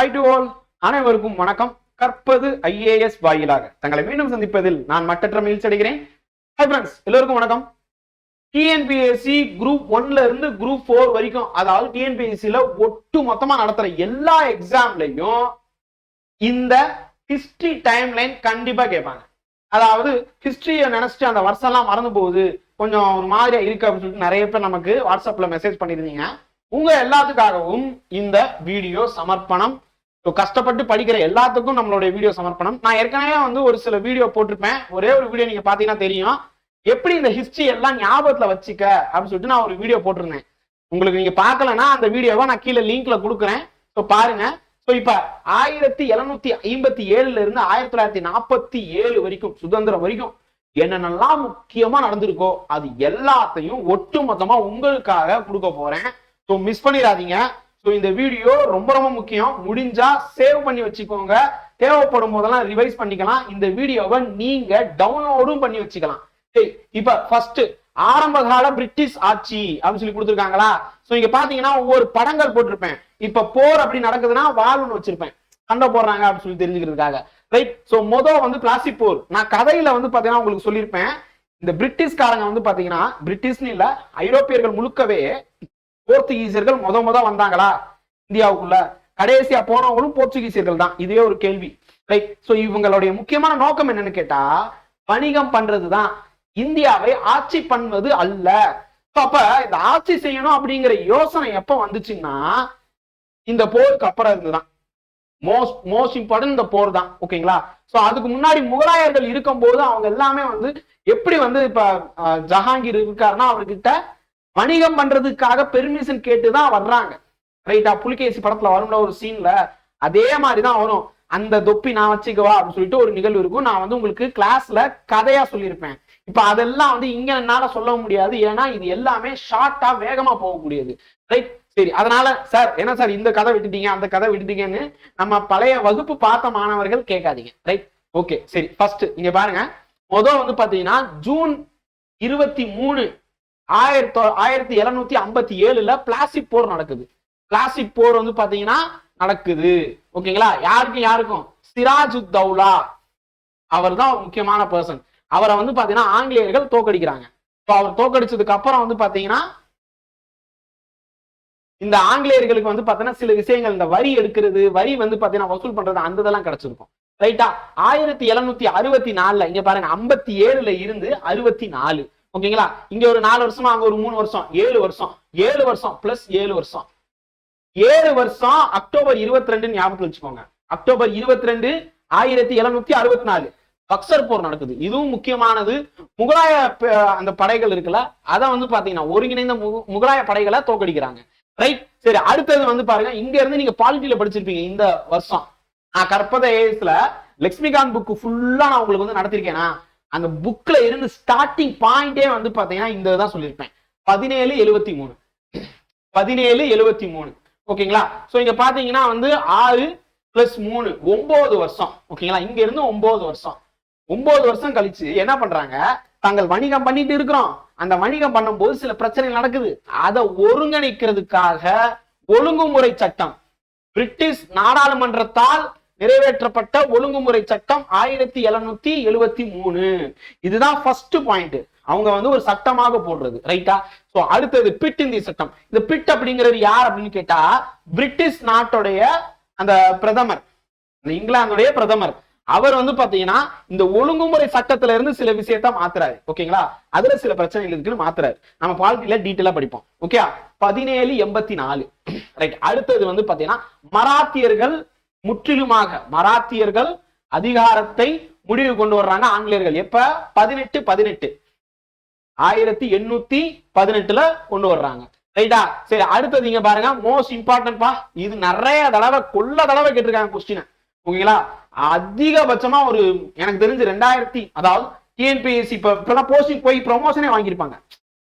High to all அனைவருக்கும் வணக்கம். கற்பது ஐஏஎஸ் வாயிலாக. தங்களை மீண்டும் சந்திப்பதில் நான் மட்டற்ற மகிழ்ச்சி அடைகிறேன். ஹை ஃப்ரெண்ட்ஸ் எல்லோருக்கும் வணக்கம். டிஎன்பிஎஸ்சி குரூப் ஒன்ல இருந்து குரூப் ஃபோர் வரைக்கும் அதாவது டிஎன்பிஎஸ்சியில ஒட்டு மொத்தமா நடத்துற எல்லா எக்ஸாம்லையும் இந்த ஹிஸ்டரி டைம் லைன் கண்டிப்பா கேட்பாங்க. அதாவது ஹிஸ்டரியை நினைச்சிட்டு அந்த வருஷம்லாம் மறந்து போகுது. கொஞ்சம் ஒரு மாதிரியா இருக்கு அப்படின்னு சொல்லிட்டு நிறைய பேர் நமக்கு வாட்ஸ்அப்ல மெசேஜ் பண்ணியிருந்தீங்க. உங்க எல்லாத்துக்காகவும் இந்த வீடியோ சமர்ப்பணம் ஸோ கஷ்டப்பட்டு படிக்கிற எல்லாத்துக்கும் நம்மளுடைய வீடியோ சமர்ப்பணம். நான் ஏற்கனவே வந்து ஒரு சில வீடியோ போட்டிருப்பேன். ஒரே ஒரு வீடியோ நீங்க பாத்தீங்கன்னா தெரியும். எப்படி இந்த ஹிஸ்டரி எல்லாம் ஞாபகத்துல வச்சுக்க அப்படின்னு சொல்லிட்டு நான் ஒரு வீடியோ போட்டிருந்தேன். உங்களுக்கு நீங்க பாக்கலன்னா அந்த வீடியோவை நான் கீழே லிங்க்ல கொடுக்குறேன். ஸோ பாருங்க. ஸோ இப்ப ஆயிரத்தி எழுநூத்தி ஐம்பத்தி ஏழுல இருந்து ஆயிரத்தி தொள்ளாயிரத்தி நாற்பத்தி ஏழு வரைக்கும் சுதந்திரம் வரைக்கும் என்னென்னலாம் முக்கியமா நடந்திருக்கோ அது எல்லாத்தையும் ஒட்டு மொத்தமா உங்களுக்காக கொடுக்க போறேன். ஸோ மிஸ் பண்ணிடாதீங்க. ஸோ இந்த வீடியோ ரொம்ப ரொம்ப முக்கியம். முடிஞ்சா சேவ் பண்ணி வச்சுக்கோங்க. தேவைப்படும் போதெல்லாம் ரிவைஸ் பண்ணிக்கலாம். இந்த வீடியோவை நீங்க டவுன்லோடும் பண்ணி வச்சுக்கலாம். சரி இப்ப ஃபர்ஸ்ட் ஆரம்ப கால பிரிட்டிஷ் ஆட்சி அப்படின்னு சொல்லி கொடுத்துருக்காங்களா? சோ இங்க பாத்தீங்கன்னா ஒவ்வொரு படங்கள் போட்டிருப்பேன். இப்ப போர் அப்படி நடக்குதுன்னா வால் வச்சிருப்பேன். சண்டை போடுறாங்க அப்படின்னு சொல்லி தெரிஞ்சுக்கிறதுக்காக. ரைட் சோ மொதல் வந்து பிளாஸ்டிக் போர். நான் கதையில வந்து பாத்தீங்கன்னா உங்களுக்கு சொல்லியிருப்பேன். இந்த பிரிட்டிஷ்காரங்க வந்து பாத்தீங்கன்னா பிரிட்டிஷ்னு இல்ல ஐரோப்பியர்கள் முழுக்கவே போர்த்துகீசியர்கள் முத முத வந்தாங்களா? இந்தியாவுக்குள்ள. கடைசியா போனவங்களும் போர்ச்சுகீசியர்கள் தான். இதுவே ஒரு கேள்வி. ரைட் சோ இவங்களுடைய முக்கியமான நோக்கம் என்னன்னு கேட்டா வணிகம் பண்றதுதான் இந்தியாவை ஆட்சி பண்ணுவது அல்ல. அப்ப இந்த ஆட்சி செய்யணும் அப்படிங்கிற யோசனை எப்ப வந்துச்சுன்னா இந்த போருக்கு அப்புறம் இருந்துதான். மோஸ்ட் மோஸ்ட் இம்பார்ட்டன்ட் இந்த போர் தான். ஓகேங்களா சோ அதுக்கு முன்னாடி முகலாயர்கள் இருக்கும்போது அவங்க எல்லாமே வந்து எப்படி வந்து இப்ப ஜஹாங்கீர் இருக்காருன்னா அவர்கிட்ட வணிகம் பண்றதுக்காக பெர்மிஷன் கேட்டுதான் வர்றாங்க. ரைட்டா புலிகேசி படத்துல வரும்ல ஒரு சீன்ல அதே மாதிரிதான் வரும். அந்த தொப்பி நான் வச்சுக்கவா? அப்படின்னு சொல்லிட்டு ஒரு நிகழ்வு இருக்கும். நான் வந்து உங்களுக்கு கிளாஸ்ல கதையா சொல்லியிருப்பேன். இப்ப அதெல்லாம் வந்து இங்க என்னால சொல்ல முடியாது. ஏன்னா இது எல்லாமே ஷார்ட்டா வேகமா போகக்கூடியது. ரைட் சரி அதனால சார் என்ன சார் இந்த கதை விட்டுட்டீங்க அந்த கதை விட்டுட்டீங்கன்னு நம்ம பழைய வகுப்பு பார்த்த மாணவர்கள் கேட்காதீங்க. ரைட் ஓகே சரி ஃபர்ஸ்ட் இங்க பாருங்க. மொதல் வந்து பாத்தீங்கன்னா ஜூன் இருபத்தி மூணு ஆயிரத்தி ஆயிரத்தி எழுநூத்தி ஐம்பத்தி ஏழுல பிளாஸ்டிக் போர் நடக்குது. பிளாஸ்டிக் போர் வந்து பாத்தீங்கன்னா நடக்குது. ஓகேங்களா? யாருக்கும் யாருக்கும்? சிராஜுத்தௌலா அவர் தான் முக்கியமான பர்சன் அவரை வந்து பாத்தீங்கன்னா ஆங்கிலேயர்கள் தோக்கடிக்கிறாங்க. இப்போ அவர் தோக்கடிச்சதுக்கு அப்புறம் வந்து பாத்தீங்கன்னா இந்த ஆங்கிலேயர்களுக்கு வந்து பாத்தீங்கன்னா சில விஷயங்கள் இந்த வரி எடுக்கிறது வரி வந்து பாத்தீங்கன்னா வசூல் பண்றது அந்த இதெல்லாம் கிடைச்சிருக்கும். ரைட்டா ஆயிரத்தி எழுநூத்தி அறுபத்தி நாலுல இங்க பாருங்க ஐம்பத்தி ஏழுல இருந்து அறுபத்தி நாலு. ஓகேங்களா? இங்க ஒரு நாலு வருஷமா அங்க ஒரு மூணு வருஷம் ஏழு வருஷம். ஏழு வருஷம் பிளஸ் ஏழு வருஷம். ஏழு வருஷம் அக்டோபர் இருபத்தி ரெண்டு ஞாபகத்தில் வச்சுக்கோங்க. அக்டோபர் இருபத்தி ரெண்டு ஆயிரத்தி எழுநூத்தி அறுபத்தி நாலு பக்சர் போர் நடக்குது. இதுவும் முக்கியமானது. முகலாய அந்த படைகள் இருக்குல்ல அதை வந்து பாத்தீங்கன்னா ஒருங்கிணைந்த முகலாய படைகளை தோக்கடிக்கிறாங்க ரைட் சரி அடுத்தது வந்து பாருங்க இங்க இருந்து நீங்க பாலிட்டியில படிச்சிருப்பீங்க இந்த வருஷம். நான் கற்பத ஏஸ்ல லக்ஷ்மிகாந்த் புக்கு ஃபுல்லா நான் உங்களுக்கு வந்து நடத்திருக்கேனா? அந்த புக்ல இருந்து ஸ்டார்டிங் பாயிண்டே வந்து பாத்தீங்கன்னா இந்த தான் சொல்லியிருப்பேன். பதினேழு எழுவத்தி மூணு. பதினேழு எழுவத்தி மூணு. ஓகேங்களா? சோ இங்க பாத்தீங்கன்னா வந்து ஆறு பிளஸ் மூணு ஒன்பது வருஷம். ஓகேங்களா? இங்க இருந்து ஒன்பது வருஷம். ஒன்பது வருஷம் கழிச்சு என்ன பண்றாங்க? தாங்கள் வணிகம் பண்ணிட்டு இருக்கிறோம். அந்த வணிகம் பண்ணும்போது சில பிரச்சனைகள் நடக்குது. அதை ஒருங்கிணைக்கிறதுக்காக ஒழுங்குமுறை சட்டம். பிரிட்டிஷ் நாடாளுமன்றத்தால் நிறைவேற்றப்பட்ட ஒழுங்குமுறை சட்டம் ஆயிரத்தி எழுநூத்தி எழுவத்தி மூணு. இதுதான் ஃபர்ஸ்ட் பாயிண்ட் அவங்க வந்து ஒரு சட்டமாக போடுறது ரைட்டா சோ அடுத்தது பிட் இந்திய சட்டம். இந்த பிட் அப்படிங்கிறது யார் அப்படின்னு கேட்டா பிரிட்டிஷ் நாட்டுடைய அந்த பிரதமர் இந்த இங்கிலாந்துடைய பிரதமர். அவர் வந்து பாத்தீங்கன்னா இந்த ஒழுங்குமுறை சட்டத்துல இருந்து சில விஷயத்த மாத்துறாரு. ஓகேங்களா? அதுல சில பிரச்சனைகள் இருக்குன்னு மாத்துறாரு. நம்ம பாலிட்டியில டீட்டெயிலா படிப்போம். ஓகே பதினேழு எண்பத்தி நாலு. ரைட் அடுத்தது வந்து பாத்தீங்கன்னா மராத்தியர்கள் முற்றிலுமாக மராத்தியர்கள் அதிகாரத்தை முடிவு கொண்டு வர்றாங்க ஆங்கிலேயர்கள். எப்ப? பதினெட்டு பதினெட்டு. ஆயிரத்தி எண்ணூத்தி பதினெட்டுல கொண்டு வர்றாங்க. ரைட்டா? சரி அடுத்தது இங்க பாருங்க மோஸ்ட் இம்பார்ட்டன்ட் பா. இது நிறைய தடவை கொள்ள தடவை கேட்டிருக்காங்க கொஸ்டின் ஓகேங்களா? அதிகபட்சமா ஒரு எனக்கு தெரிஞ்சு ரெண்டாயிரத்தி அதாவது டிஎன்பிஎஸ்சி இப்ப இப்பெல்லாம் போஸ்டிங் போய் ப்ரொமோஷனே வாங்கியிருப்பாங்க.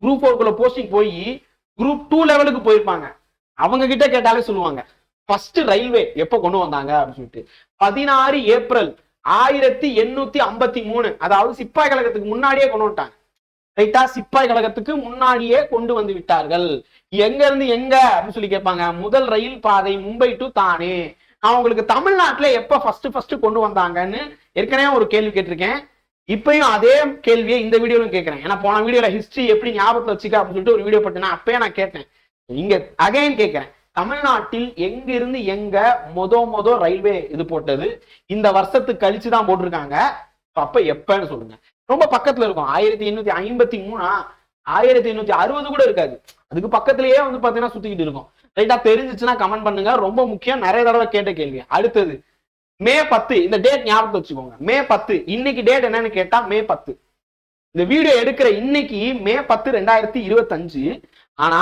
குரூப் ஃபோர்க்குள்ள போஸ்டிங் போய் குரூப் டூ லெவலுக்கு போயிருப்பாங்க. அவங்க கிட்ட கேட்டாலே சொல்லுவாங்க. ஃபர்ஸ்ட் ரயில்வே எப்போ கொண்டு வந்தாங்க அப்படின்னு சொல்லிட்டு பதினாறு ஏப்ரல் ஆயிரத்தி எண்ணூத்தி ஐம்பத்தி மூணு. அதாவது சிப்பாய் கழகத்துக்கு முன்னாடியே கொண்டு வந்துட்டாங்க. ரைட்டா சிப்பாய் கழகத்துக்கு முன்னாடியே கொண்டு வந்து விட்டார்கள். எங்க இருந்து எங்க? அப்படின்னு சொல்லி கேட்பாங்க. முதல் ரயில் பாதை மும்பை டு தானே. நான் உங்களுக்கு தமிழ்நாட்டுல எப்ப ஃபர்ஸ்ட் ஃபர்ஸ்ட் கொண்டு வந்தாங்கன்னு ஏற்கனவே ஒரு கேள்வி கேட்டிருக்கேன். இப்பயும் அதே கேள்வியை இந்த வீடியோலும் கேட்கிறேன். ஏன்னா போன வீடியோல ஹிஸ்டரி எப்படி ஞாபகத்துல வச்சுக்க அப்படின்னு சொல்லிட்டு ஒரு வீடியோ போட்டேன்னா அப்பயே நான் கேட்டேன். இங்க அகைன் கேட்கிறேன். தமிழ்நாட்டில் எங்கிருந்து எங்க மொத மொத ரயில்வே இது போட்டது இந்த வருஷத்துக்கு கழிச்சு தான் போட்டிருக்காங்க. அப்ப எப்பன்னு சொல்லுங்க. ரொம்ப பக்கத்துல இருக்கும். ஆயிரத்தி எண்ணூத்தி ஐம்பத்தி மூணா ஆயிரத்தி எண்ணூத்தி அறுபது கூட இருக்காது. அதுக்கு பக்கத்துலயே வந்து பாத்தீங்கன்னா சுத்திக்கிட்டு இருக்கும். ரைட்டா தெரிஞ்சுச்சுன்னா கமெண்ட் பண்ணுங்க. ரொம்ப முக்கியம். நிறைய தடவை கேட்ட கேள்வி அடுத்தது மே பத்து இந்த டேட் ஞாபகத்தை வச்சுக்கோங்க. மே பத்து இன்னைக்கு டேட் என்னன்னு கேட்டா மே பத்து. இந்த வீடியோ எடுக்கிற இன்னைக்கு மே பத்து ரெண்டாயிரத்தி இருபத்தஞ்சு. ஆனா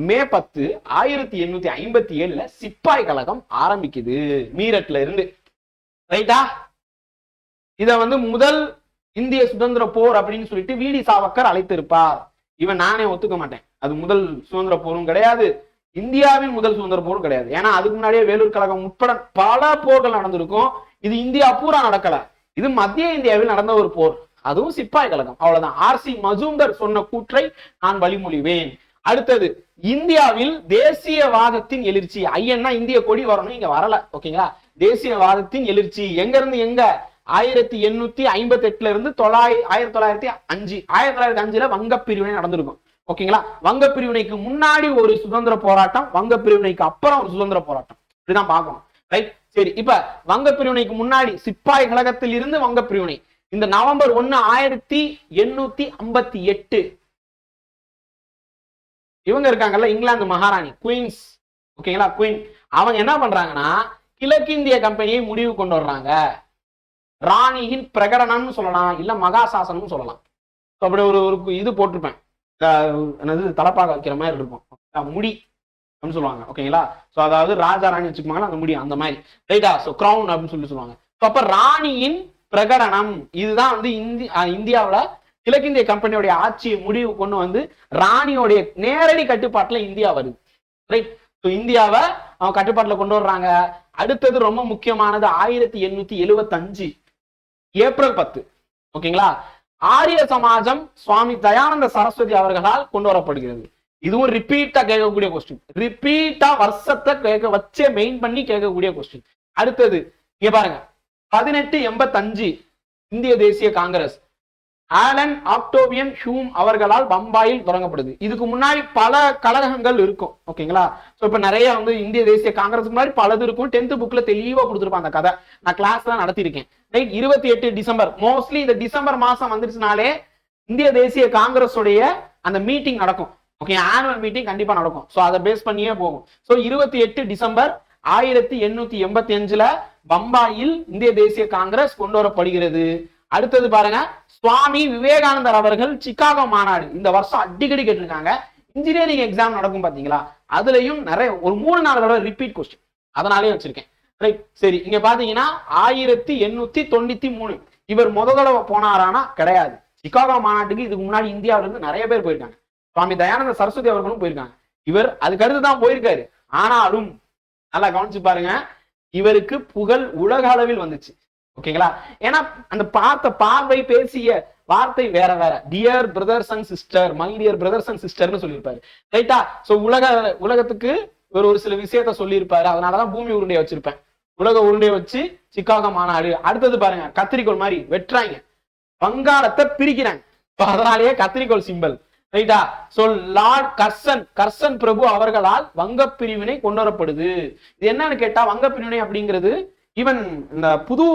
மே பத்து ஆயிரத்தி எண்ணூத்தி ஐம்பத்தி ஏழுல சிப்பாய் கழகம் ஆரம்பிக்குது. மீரட்ல இருந்து. ரைட்டா இத வந்து முதல் இந்திய சுதந்திர போர் அப்படின்னு சொல்லிட்டு விடி சாவக்கர் அழைத்திருப்பார். இவன் நானே ஒத்துக்க மாட்டேன். அது முதல் சுதந்திர போரும் கிடையாது. இந்தியாவின் முதல் சுதந்திர போரும் கிடையாது. ஏன்னா அதுக்கு முன்னாடியே வேலூர் கழகம் உட்பட பல போர்கள் நடந்திருக்கும். இது இந்தியா பூரா நடக்கல. இது மத்திய இந்தியாவில் நடந்த ஒரு போர். அதுவும் சிப்பாய் கழகம். அவ்வளவுதான். ஆர் சி மசூந்தர் சொன்ன கூற்றை நான் வழிமொழிவேன். அடுத்தது இந்தியாவில் தேசியவாதத்தின் எழுச்சி ஐயன்னா இந்திய கொடி வரணும் இங்க வரல ஓகேங்களா? தேசியவாதத்தின் எழுச்சி எங்க இருந்து எங்க? ஆயிரத்தி எண்ணூத்தி ஐம்பத்தி எட்டுல இருந்து தொள்ளாய் ஆயிரத்தி தொள்ளாயிரத்தி அஞ்சு ஆயிரத்தி தொள்ளாயிரத்தி அஞ்சுல வங்க பிரிவினை நடந்திருக்கும் ஓகேங்களா? வங்க பிரிவினைக்கு முன்னாடி ஒரு சுதந்திர போராட்டம் வங்க பிரிவினைக்கு அப்புறம் ஒரு சுதந்திர போராட்டம். இப்படிதான் பார்க்கணும் ரைட் சரி இப்ப வங்க பிரிவினைக்கு முன்னாடி சிப்பாய் கழகத்தில் இருந்து வங்க பிரிவினை இந்த நவம்பர் ஒன்னு ஆயிரத்தி எண்ணூத்தி ஐம்பத்தி எட்டு இவங்க இருக்காங்கல்ல இங்கிலாந்து மகாராணி குயின்ஸ் ஓகேங்களா குயின் அவங்க என்ன பண்றாங்கன்னா கிழக்கிந்திய கம்பெனியை முடிவு கொண்டு வர்றாங்க. ராணியின் பிரகடனம்னு சொல்லலாம் இல்ல மகாசாசனம்னு சொல்லலாம். அப்படி ஒரு ஒரு இது போட்டிருப்பேன். என்னது தலப்பாக வைக்கிற மாதிரி இருக்கும். முடி அப்படின்னு சொல்லுவாங்க ஓகேங்களா? சோ அதாவது ராஜா ராணி வச்சுக்குவாங்களா அந்த முடி அந்த மாதிரி. ரைட்டா ஸோ கிரவுன் அப்படின்னு சொல்லி சொல்லுவாங்க. ஸோ அப்போ ராணியின் பிரகடனம் இதுதான் வந்து இந்தி இந்தியாவில் இந்தியாவுல கிழக்கிந்திய கம்பெனியோடைய ஆட்சியை முடிவு கொண்டு வந்து ராணியோடைய நேரடி கட்டுப்பாட்டுல இந்தியா வருது. ரைட் இந்தியாவை அவன் கட்டுப்பாட்டுல கொண்டு வர்றாங்க. அடுத்தது ரொம்ப முக்கியமானது ஆயிரத்தி எண்ணூத்தி எழுவத்தஞ்சு ஏப்ரல் பத்து. ஓகேங்களா ஆரிய சமாஜம் சுவாமி தயானந்த சரஸ்வதி அவர்களால் கொண்டு வரப்படுகிறது. இதுவும் ரிப்பீட்டா கேட்கக்கூடிய கொஸ்டின் ரிப்பீட்டா வருஷத்தை கேட்க வச்சே மெயின் பண்ணி கேட்கக்கூடிய கொஸ்டின் அடுத்தது இங்க பாருங்க. பதினெட்டு எண்பத்தஞ்சு இந்திய தேசிய காங்கிரஸ். ஆலன் ஆக்டோவியன் ஹியூம் அவர்களால் பம்பாயில் தொடங்கப்படுது. இதுக்கு முன்னாடி பல கழகங்கள் இருக்கும். ஓகேங்களா? ஸோ இப்போ நிறைய வந்து இந்திய தேசிய காங்கிரஸ் முன்னாடி பலது இருக்கும். டென்த் புக்ல தெளிவாக கொடுத்துருப்பாங்க அந்த கதை. நான் கிளாஸ் தான் நடத்திருக்கேன் ரைட் இருபத்தி எட்டு டிசம்பர். மோஸ்ட்லி இந்த டிசம்பர் மாசம் வந்துருச்சுனாலே இந்திய தேசிய காங்கிரஸுடைய அந்த மீட்டிங் நடக்கும். ஓகே ஆனுவல் மீட்டிங் கண்டிப்பா நடக்கும். ஸோ அதை பேஸ் பண்ணியே போகும். ஸோ இருபத்தி எட்டு டிசம்பர் ஆயிரத்தி எண்ணூத்தி எண்பத்தி அஞ்சுல பம்பாயில் இந்திய தேசிய காங்கிரஸ் கொண்டு வரப்படுகிறது. அடுத்தது பாருங்க சுவாமி விவேகானந்தர் அவர்கள் சிக்காகோ மாநாடு. இந்த வருஷம் அடிக்கடி கேட்டிருக்காங்க. இன்ஜினியரிங் எக்ஸாம் நடக்கும் பாத்தீங்களா? அதுலயும் நிறைய ஒரு மூணு நாலு தடவை ரிப்பீட் கொஸ்டின் அதனாலே வச்சிருக்கேன். ரைட் சரி இங்க பாத்தீங்கன்னா ஆயிரத்தி எண்ணூத்தி தொண்ணூத்தி மூணு. இவர் முத தடவை போனாரானா? கிடையாது. சிக்காகோ மாநாட்டுக்கு இதுக்கு முன்னாடி இந்தியாவில இருந்து நிறைய பேர் போயிருக்காங்க. சுவாமி தயானந்த சரஸ்வதி அவர்களும் போயிருக்காங்க. இவர் அதுக்கு அடுத்து தான் போயிருக்காரு. ஆனாலும் நல்லா கவனிச்சு பாருங்க. இவருக்கு புகழ் உலக அளவில் வந்துச்சு. ஓகேங்களா? ஏன்னா அந்த பார்த்த பார்வை பேசிய வார்த்தை வேற வேற. Dear brothers and sister my dear brothers and சிஸ்டர்னு சொல்லியிருப்பாரு. ரைட்டா சோ உலக உலகத்துக்கு ஒரு ஒரு சில விஷயத்த சொல்லியிருப்பாரு. அதனாலதான் பூமி உருண்டையை வச்சிருப்பேன். உலக உருண்டையை வச்சு சிக்காகோ மாநாடு. அடுத்தது பாருங்க கத்திரிக்கோள் மாதிரி வெட்டுறாங்க. வங்காளத்தை பிரிக்கிறாங்க. அதனாலேயே கத்திரிக்கோள் சிம்பல் ரைட்டா சோ லார்ட் கர்சன் கர்சன் பிரபு அவர்களால் வங்க பிரிவினை கொண்டு வரப்படுது. இது என்னன்னு கேட்டா வங்க பிரிவினை அப்படிங்கிறது ஈவன் இந்த புது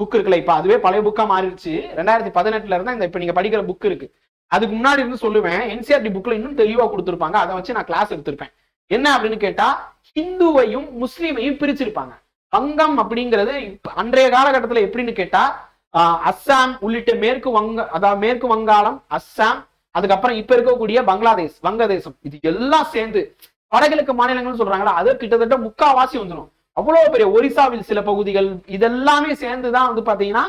புக் இருக்குல்ல இப்போ அதுவே பழைய புக்காக மாறிடுச்சு. ரெண்டாயிரத்தி பதினெட்டுல இருந்தா இந்த இப்போ நீங்க படிக்கிற புக் இருக்கு. அதுக்கு முன்னாடி இருந்து சொல்லுவேன் என்சிஆர்டி புக்ல இன்னும் தெளிவா கொடுத்துருப்பாங்க. அதை வச்சு நான் கிளாஸ் எடுத்திருப்பேன். என்ன அப்படின்னு கேட்டா ஹிந்துவையும் முஸ்லீமையும் பிரிச்சிருப்பாங்க. வங்கம் அப்படிங்கிறது அன்றைய காலகட்டத்தில் எப்படின்னு கேட்டா அஸ்ஸாம் உள்ளிட்ட மேற்கு வங்க அதாவது மேற்கு வங்காளம் அஸ்ஸாம் அதுக்கப்புறம் இப்ப இருக்கக்கூடிய பங்களாதேஷ் வங்கதேசம் இது எல்லாம் சேர்ந்து வடகிழக்கு மாநிலங்கள்னு சொல்றாங்களா அது கிட்டத்தட்ட முக்காவாசி வந்துடும் அவ்வளவு பெரிய ஒரிசாவில் சில பகுதிகள் இதெல்லாமே சேர்ந்துதான் வந்து பாத்தீங்கன்னா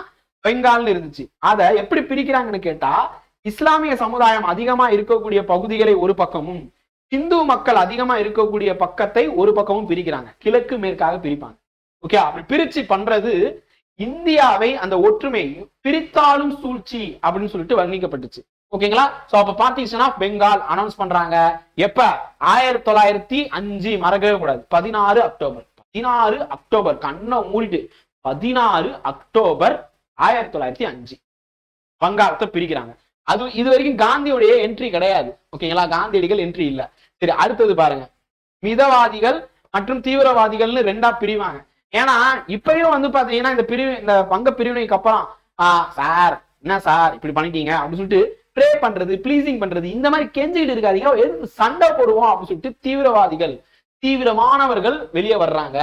பெங்கால்னு இருந்துச்சு. அத எப்படி பிரிக்கிறாங்கன்னு கேட்டா இஸ்லாமிய சமுதாயம் அதிகமா இருக்கக்கூடிய பகுதிகளை ஒரு பக்கமும் இந்து மக்கள் அதிகமா இருக்கக்கூடிய பக்கத்தை ஒரு பக்கமும் பிரிக்கிறாங்க. கிழக்கு மேற்காக பிரிப்பாங்க. ஓகே அப்படி பிரிச்சு பண்றது இந்தியாவை அந்த ஒற்றுமை பிரித்தாலும் சூழ்ச்சி அப்படின்னு சொல்லிட்டு வர்ணிக்கப்பட்டுச்சு. ஓகேங்களா சோ அப்ப பார்ட்டிஷன் ஆஃப் பெங்கால் அனௌன்ஸ் பண்றாங்க. எப்ப? ஆயிரத்தி தொள்ளாயிரத்தி அஞ்சு மறக்கவே கூடாது. பதினாறு அக்டோபர். பதினாறு அக்டோபர் கண்ணை மூடிட்டு பதினாறு அக்டோபர் ஆயிரத்தி தொள்ளாயிரத்தி அஞ்சு. வங்காளத்தை பிரிக்கிறாங்க. அது இது வரைக்கும் காந்தியுடைய என்ட்ரி கிடையாது. ஓகேங்களா காந்தியடிகள் என்ட்ரி இல்ல. சரி அடுத்தது பாருங்க. மிதவாதிகள் மற்றும் தீவிரவாதிகள்னு ரெண்டா பிரிவாங்க. ஏன்னா இப்பயும் வந்து பாத்தீங்கன்னா இந்த பிரிவு இந்த பங்க பிரிவினைக்கு அப்புறம் ஆஹ் சார் என்ன சார் இப்படி பண்ணிட்டீங்க? அப்படின்னு சொல்லிட்டு ப்ரே பண்றது ப்ளீசிங் பண்றது இந்த மாதிரி கெஞ்சிட்டு இருக்காதீங்க. எது சண்டை போடுவோம் அப்படின்னு சொல்லிட்டு தீவிரவாதிகள் தீவிரமானவர்கள் வெளியே வர்றாங்க.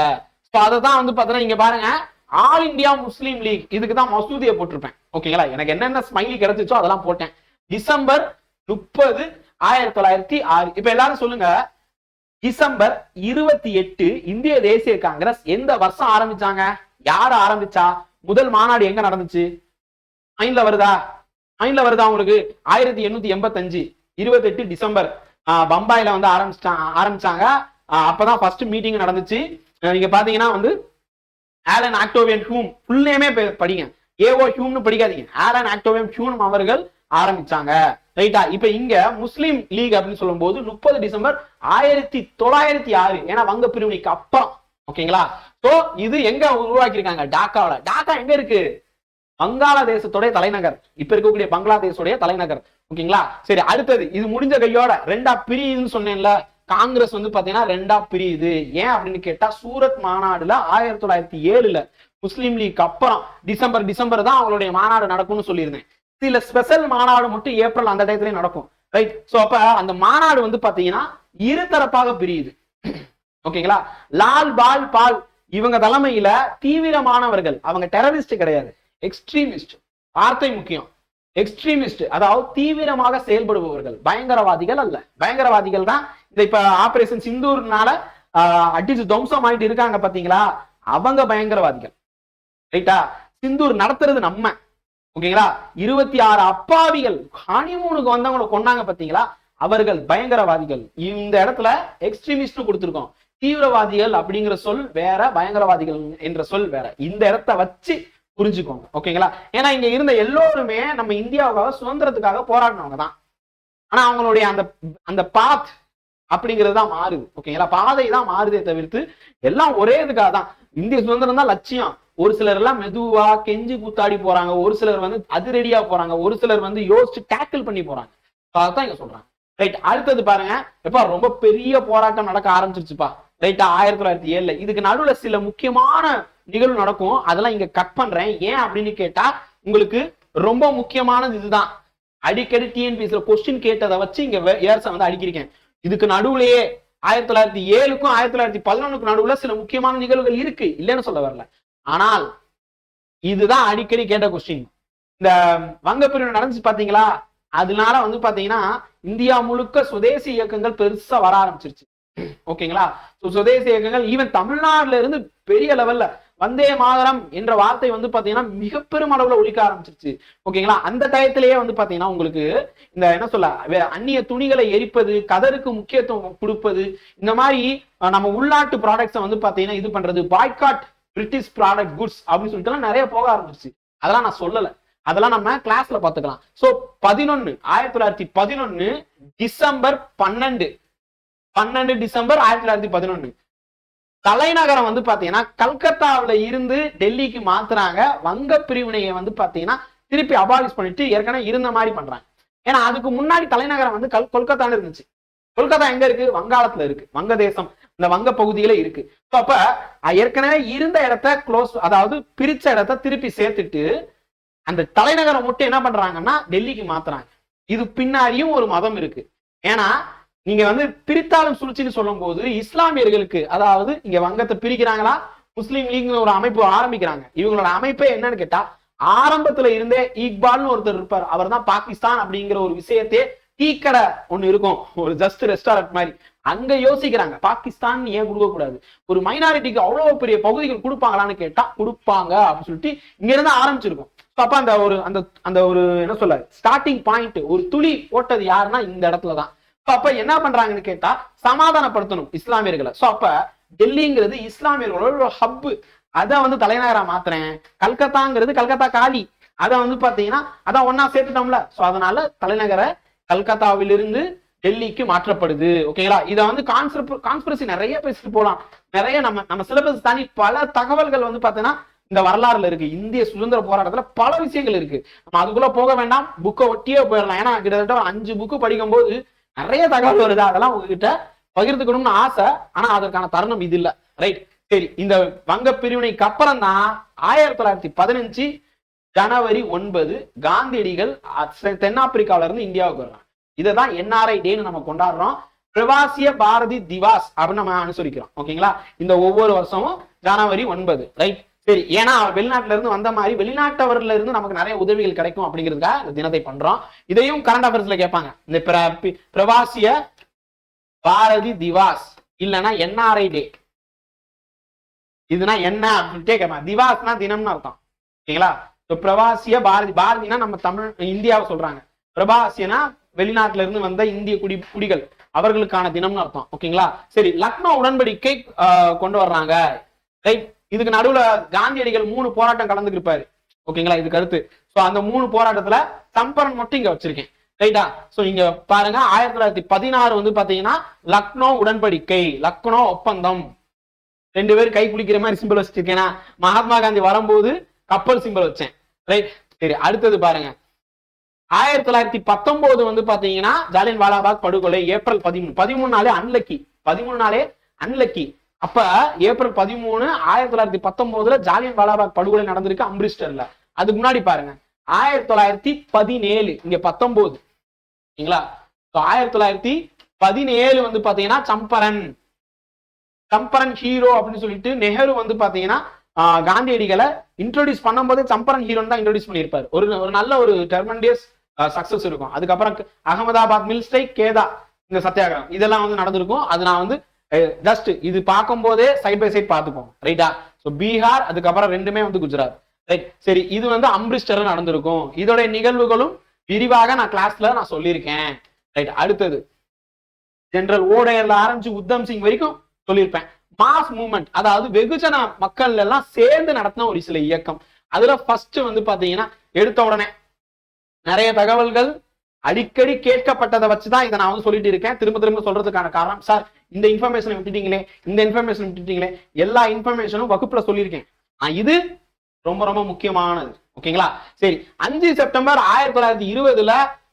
ஸோ அதை தான் வந்து பாத்தீங்கன்னா இங்க பாருங்க ஆல் இந்தியா முஸ்லீம் லீக் இதுக்கு தான் மசூதியை போட்டிருப்பேன். ஓகேங்களா எனக்கு என்னென்ன ஸ்மைலி கிடைச்சிச்சோ அதெல்லாம் போட்டேன். டிசம்பர் முப்பது ஆயிரத்தி தொள்ளாயிரத்தி ஆறு. இப்ப எல்லாரும் சொல்லுங்க டிசம்பர் இருபத்தி எட்டு இந்திய தேசிய காங்கிரஸ் எந்த வருஷம் ஆரம்பிச்சாங்க? யார் ஆரம்பிச்சா? முதல் மாநாடு எங்க நடந்துச்சு? ஐன்ல வருதா? ஐன்ல வருதா உங்களுக்கு? ஆயிரத்தி எண்ணூத்தி எண்பத்தஞ்சு இருபத்தெட்டு டிசம்பர் ஆஹ் பம்பாயில வந்து ஆரம்பிச்சிட்டாங்க ஆரம்பிச்சாங்க. அப்பதான் ஃபர்ஸ்ட் மீட்டிங் நடந்துச்சு. நீங்க பாத்தீங்கன்னா வந்து ஆலன் ஆக்டோவியன் ஹியூம் ஃபுல் நேமே படிங்க. ஏஓ ஹியூம்னு படிக்காதீங்க. ஆலன் ஆக்டோவியன் ஹியூம் அவர்கள் ஆரம்பிச்சாங்க. ரைட்டா இப்ப இங்க முஸ்லீம் லீக் அப்படின்னு சொல்லும்போது முப்பது டிசம்பர் ஆயிரத்தி தொள்ளாயிரத்தி ஆறு. ஏன்னா வங்க பிரிவினைக்கு அப்புறம். ஓகேங்களா? சோ இது எங்க உருவாக்கியிருக்காங்க? டாக்காவில டாக்கா எங்க இருக்கு? வங்காளதேசத்துடைய தலைநகர். இப்ப இருக்கக்கூடிய பங்களாதேஷோடைய தலைநகர். ஓகேங்களா? சரி அடுத்தது இது முடிஞ்ச கையோட ரெண்டா பிரியுதுன்னு சொன்னேன்ல. காங்கிரஸ் வந்து பாத்தீங்கன்னா ரெண்டா பிரியுது. ஏன் அப்படின்னு கேட்டா சூரத் மாநாடுல ஆயிரத்தி தொள்ளாயிரத்தி ஏழுல முஸ்லீம் லீக் அப்புறம் டிசம்பர் டிசம்பர் தான் அவங்களுடைய மாநாடு நடக்கும்னு சொல்லியிருந்தேன். சில ஸ்பெஷல் மாநாடு மட்டும் ஏப்ரல் அந்த டயத்துலயும் நடக்கும். ரைட் சோ அப்ப அந்த மாநாடு வந்து பாத்தீங்கன்னா இருதரப்பாக பிரியுது. ஓகேங்களா லால் பால் பால். இவங்க தலைமையில தீவிரமானவர்கள். அவங்க டெரரிஸ்ட் கிடையாது. எக்ஸ்ட்ரீமிஸ்ட் வார்த்தை முக்கியம். எக்ஸ்ட்ரீமிஸ்ட் அதாவது தீவிரமாக செயல்படுபவர்கள். பயங்கரவாதிகள் அல்ல. பயங்கரவாதிகள் தான் இந்த இப்ப ஆபரேஷன் சிந்தூர்னால அடிச்சு துவம்சம் ஆயிட்டு இருக்காங்க பாத்தீங்களா? அவங்க பயங்கரவாதிகள். ரைட்டா? சிந்தூர் நடத்துறது நம்ம. ஓகேங்களா? இருபத்தி ஆறு அப்பாவிகள் ஹனிமூனுக்கு வந்தவங்களை கொண்டாங்க பாத்தீங்களா? அவர்கள் பயங்கரவாதிகள். இந்த இடத்துல எக்ஸ்ட்ரீமிஸ்ட் கொடுத்துருக்கோம். தீவிரவாதிகள் அப்படிங்கிற சொல் வேற பயங்கரவாதிகள் என்ற சொல் வேற. இந்த இடத்த வச்சு புரிஞ்சுக்கோங்க. ஓகேங்களா? ஏன்னா இங்க இருந்த எல்லோருமே நம்ம இந்தியாவுக்காக சுதந்திரத்துக்காக போராடினவங்க தான். ஆனா அவங்களுடைய அந்த அந்த பாத் அப்படிங்கிறது தான் மாறுது. ஓகேங்களா பாதை தான் மாறுதே தவிர்த்து எல்லாம் ஒரே இதுக்காக தான். இந்திய சுதந்திரம் தான் லட்சியம். ஒரு சிலர் எல்லாம் மெதுவா கெஞ்சி கூத்தாடி போறாங்க. ஒரு சிலர் வந்து அதிரடியா போறாங்க. ஒரு சிலர் வந்து யோசிச்சு டேக்கிள் பண்ணி போறாங்க. அதான் இங்க சொல்றாங்க ரைட் அடுத்தது பாருங்க. எப்பா ரொம்ப பெரிய போராட்டம் நடக்க ஆரம்பிச்சிருச்சுப்பா. ரைட்டா ஆயிரத்தி தொள்ளாயிரத்தி ஏழுல. இதுக்கு நடுவுல சில முக்கியமான நிகழ்வு நடக்கும். அதெல்லாம் இங்க கட் பண்றேன். ஏன் அப்படின்னு கேட்டா உங்களுக்கு ரொம்ப முக்கியமானது இதுதான். அடிக்கடி டிஎன்பிஎஸ்ல கொஸ்டின் கேட்டதை வச்சு இங்க ஏர்ஸை வந்து அடிக்கிறீங்க. இதுக்கு நடுவுலயே ஆயிரத்தி தொள்ளாயிரத்தி ஏழுக்கும் ஆயிரத்தி தொள்ளாயிரத்தி பதினொன்னுக்கு நடுவுல சில முக்கியமான நிகழ்வுகள் இருக்கு. இல்லைன்னு சொல்ல வரல. ஆனால் இதுதான் அடிக்கடி கேட்ட கொஸ்டின் இந்த வங்க பிரிவு நடந்துச்சு பாத்தீங்களா? அதனால வந்து பாத்தீங்கன்னா இந்தியா முழுக்க சுதேசி இயக்கங்கள் பெருசா வர ஆரம்பிச்சிருச்சு. ஓகேங்களா? சுதேசி இயக்கங்கள் ஈவன் தமிழ்நாடுல இருந்து பெரிய லெவல்ல வந்தே மாதரம் என்ற வார்த்தை வந்து பாத்தீங்கன்னா மிக பெரும் அளவுல ஒழிக்க ஆரம்பிச்சிருச்சு. ஓகேங்களா? அந்த டயத்திலேயே வந்து பாத்தீங்கன்னா உங்களுக்கு இந்த என்ன சொல்ல அந்நிய துணிகளை எரிப்பது கதருக்கு முக்கியத்துவம் கொடுப்பது இந்த மாதிரி நம்ம உள்நாட்டு ப்ராடக்ட்ஸை வந்து பாத்தீங்கன்னா இது பண்றது. பாய்காட் பிரிட்டிஷ் ப்ராடக்ட் குட்ஸ் அப்படின்னு சொல்லிட்டு நிறைய போக ஆரம்பிச்சிருச்சு. அதெல்லாம் நான் சொல்லல. அதெல்லாம் நம்ம கிளாஸ்ல பாத்துக்கலாம். சோ பதினொன்னு ஆயிரத்தி தொள்ளாயிரத்தி பதினொன்னு டிசம்பர் பன்னெண்டு. பன்னெண்டு டிசம்பர் ஆயிரத்தி தொள்ளாயிரத்தி பதினொன்னு. தலைநகரம் வந்து பாத்தீங்கன்னா கல்கத்தாவில இருந்து டெல்லிக்கு மாத்துறாங்க. வங்க பிரிவினையை வந்து பாத்தீங்கன்னா திருப்பி அபாலிஷ் பண்ணிட்டு ஏற்கனவே இருந்த மாதிரி பண்றாங்க. ஏன்னா அதுக்கு முன்னாடி தலைநகரம் வந்து கல் கொல்கத்தான்னு இருந்துச்சு. கொல்கத்தா எங்க இருக்கு? வங்காளத்துல இருக்கு. வங்கதேசம் இந்த வங்க பகுதியில இருக்கு அப்ப ஏற்கனவே இருந்த இடத்த க்ளோஸ் அதாவது பிரிச்ச இடத்த திருப்பி சேர்த்துட்டு அந்த தலைநகரம் மட்டும் என்ன பண்றாங்கன்னா டெல்லிக்கு மாத்துறாங்க. இது பின்னாடியும் ஒரு மதம் இருக்கு. ஏன்னா நீங்க வந்து பிரித்தாலும் சுழற்சின்னு சொல்லும் போது இஸ்லாமியர்களுக்கு அதாவது இங்க வங்கத்தை பிரிக்கிறாங்களா? முஸ்லீம் லீக்னு ஒரு அமைப்பு ஆரம்பிக்கிறாங்க. இவங்களோட அமைப்பே என்னன்னு கேட்டா ஆரம்பத்துல இருந்தே இக்பால்னு ஒருத்தர் இருப்பார். அவர் தான் பாகிஸ்தான் அப்படிங்கிற ஒரு விஷயத்தையே டீ கடை ஒண்ணு இருக்கும். ஒரு ஜஸ்ட் ரெஸ்டாரண்ட் மாதிரி. அங்க யோசிக்கிறாங்க பாகிஸ்தான் ஏன் கொடுக்க கூடாது ஒரு மைனாரிட்டிக்கு அவ்வளவு பெரிய பகுதிகள் கொடுப்பாங்களான்னு கேட்டா கொடுப்பாங்க அப்படின்னு சொல்லிட்டு இங்க இருந்து ஆரம்பிச்சிருக்கும் அப்ப அந்த ஒரு அந்த அந்த ஒரு என்ன சொல்ல ஸ்டார்டிங் பாயிண்ட் ஒரு துளி போட்டது யாருன்னா இந்த இடத்துல தான் அப்ப என்ன பண்றாங்கன்னு கேட்டா சமாதானப்படுத்தணும் இஸ்லாமியர்களை. சோ அப்ப டெல்லிங்கிறது இஸ்லாமியர்களோட ஒரு ஹப்பு அதை வந்து தலைநகரா மாத்துறேன். கல்கத்தாங்கிறது கல்கத்தா காலி. அதை வந்து பாத்தீங்கன்னா அதான் ஒன்னா சேர்த்துட்டோம்ல. சோ அதனால தலைநகரை கல்கத்தாவிலிருந்து டெல்லிக்கு மாற்றப்படுது. ஓகேங்களா இதை வந்து கான்ஸ்பிரசி நிறைய பேசிட்டு போலாம். நிறைய நம்ம நம்ம சிலபஸ் தாண்டி பல தகவல்கள் வந்து பாத்தீங்கன்னா இந்த வரலாறுல இருக்கு. இந்திய சுதந்திர போராட்டத்துல பல விஷயங்கள் இருக்கு. நம்ம அதுக்குள்ள போக வேண்டாம். புக்கை ஒட்டியே போயிடலாம். ஏன்னா கிட்டத்தட்ட ஒரு அஞ்சு புக்கு படிக்கும் போது நிறைய தகவல் வருது. அதெல்லாம் உங்ககிட்ட பகிர்ந்துக்கணும்னு ஆசை. ஆனா அதற்கான தருணம் இது இல்ல. ரைட் சரி இந்த வங்க பிரிவினைக்கு அப்புறம் தான் ஆயிரத்தி தொள்ளாயிரத்தி பதினஞ்சு ஜனவரி ஒன்பது காந்தியடிகள் தென்னாப்பிரிக்காவில இருந்து இந்தியாவுக்கு வர்றாங்க. இதை தான் என்ஆர்ஐ டேன்னு நம்ம கொண்டாடுறோம். பிரவாசிய பாரதி திவாஸ் அப்படின்னு நம்ம அனுசரிக்கிறோம். ஓகேங்களா? இந்த ஒவ்வொரு வருஷமும் ஜனவரி ஒன்பது. ரைட் சரி ஏன்னா அவர் வெளிநாட்டுல இருந்து வந்த மாதிரி வெளிநாட்டவர்ல இருந்து நமக்கு நிறைய உதவிகள் கிடைக்கும் அப்படிங்கிறதுக்காக இந்த தினத்தை பண்றோம். இதையும் கரண்ட் அஃபேர்ஸ்ல கேட்பாங்க. இந்த பிர- பிரவாசிய பாரதி திவாஸ் இல்லைன்னா என்ஆர்ஐ டே. இதுனா என்ன அப்படின்ட்டே கேட்பாங்க. திவாஸ்னா தினம்னு அர்த்தம். ஓகேங்களா? பிரவாசிய பாரதி பாரதினா நம்ம தமிழ் இந்தியாவை சொல்றாங்க. பிரபாசியனா வெளிநாட்டுல இருந்து வந்த இந்திய குடி குடிகள். அவர்களுக்கான தினம்னு அர்த்தம். ஓகேங்களா? சரி லக்னோ உடன்படிக்கை ஆஹ், கொண்டு வர்றாங்க. ரைட் இதுக்கு நடுவுல காந்தியடிகள் மூணு போராட்டம் கலந்துருப்பாரு ஓகேங்களா? இது கருத்து. ஸோ அந்த மூணு போராட்டத்துல சம்பரன் மட்டும் இங்க வச்சிருக்கேன். ரைட்டா? ஸோ இங்க பாருங்க. ஆயிரத்தி தொள்ளாயிரத்தி பதினாறு வந்து பாத்தீங்கன்னா லக்னோ உடன்படிக்கை லக்னோ ஒப்பந்தம். ரெண்டு பேரும் கை குளிக்கிற மாதிரி சிம்பிள் வச்சிருக்கேனா? மகாத்மா காந்தி வரும்போது கப்பல் சிம்பிள் வச்சேன். ரைட் சரி அடுத்தது பாருங்க. ஆயிரத்தி தொள்ளாயிரத்தி பத்தொன்பது வந்து பாத்தீங்கன்னா ஜாலியன் வாலாபாக் படுகொலை ஏப்ரல் பதிமூணு. பதிமூணு நாளே அன்லக்கி பதிமூணு நாளே அன்லக்கி அப்ப ஏப்ரல் பதிமூணு ஆயிரத்தி தொள்ளாயிரத்தி பத்தொன்பதுல ஜாலியன் வாலாபாக் படுகொலை நடந்திருக்கு அம்ரிஸ்டர்ல அதுக்கு முன்னாடி பாருங்க. ஆயிரத்தி தொள்ளாயிரத்தி பதினேழு இங்க பத்தொன்பது. சரிங்களா? ஆயிரத்தி தொள்ளாயிரத்தி பதினேழு வந்து பாத்தீங்கன்னா சம்பரன். சம்பரன் ஹீரோ அப்படின்னு சொல்லிட்டு நெஹ்ரு வந்து பாத்தீங்கன்னா காந்தியடிகளை இன்ட்ரோடியூஸ் பண்ணும்போது சம்பரன் ஹீரோன்னு தான் இன்ட்ரோடியூஸ் பண்ணியிருப்பார். ஒரு ஒரு நல்ல ஒரு டெர்மண்டியஸ் சக்சஸ் இருக்கும். அதுக்கப்புறம் அகமதாபாத் மில் ஸ்ட்ரைக் கேதா இந்த சத்தியாகிரகம். இதெல்லாம் வந்து நடந்திருக்கும். அது நான் வந்து ஜஸ்ட் இது பார்க்கும்போதே சைட் பை சைட் பார்த்துப்போம். ரைட்டா ஸோ பீகார் அதுக்கப்புறம் ரெண்டுமே வந்து குஜராத். ரைட் சரி இது வந்து அம்ரிஸ்டர் நடந்திருக்கும். இதோட நிகழ்வுகளும் விரிவாக நான் கிளாஸ்ல நான் சொல்லியிருக்கேன். ரைட் அடுத்தது ஜெனரல் ஓடையர்ல ஆரம்பிச்சு உத்தம் சிங் வரைக்கும் சொல்லியிருப்பேன். மாஸ் மூவ்மெண்ட் அதாவது வெகுஜன மக்கள் எல்லாம் சேர்ந்து நடத்தின ஒரு சில இயக்கம். அதுல ஃபர்ஸ்ட் வந்து பாத்தீங்கன்னா எடுத்த உடனே நிறைய தகவல்கள் அடிக்கடி கேட்கப்பட்டதை வச்சுதான் இதை நான் வந்து சொல்லிட்டு இருக்கேன். திரும்ப திரும்ப சொல்றதுக்கான காரணம். சார் இந்த இன்ஃபர்மேஷனை விட்டுட்டீங்களே இந்த இன்ஃபர்மேஷன் விட்டுட்டீங்களே எல்லா இன்ஃபர்மேஷனும் வகுப்புல சொல்லியிருக்கேன். இது ரொம்ப ரொம்ப முக்கியமானது. ஓகேங்களா? சரி அஞ்சு செப்டம்பர் ஆயிரத்தி தொள்ளாயிரத்தி இருபதுல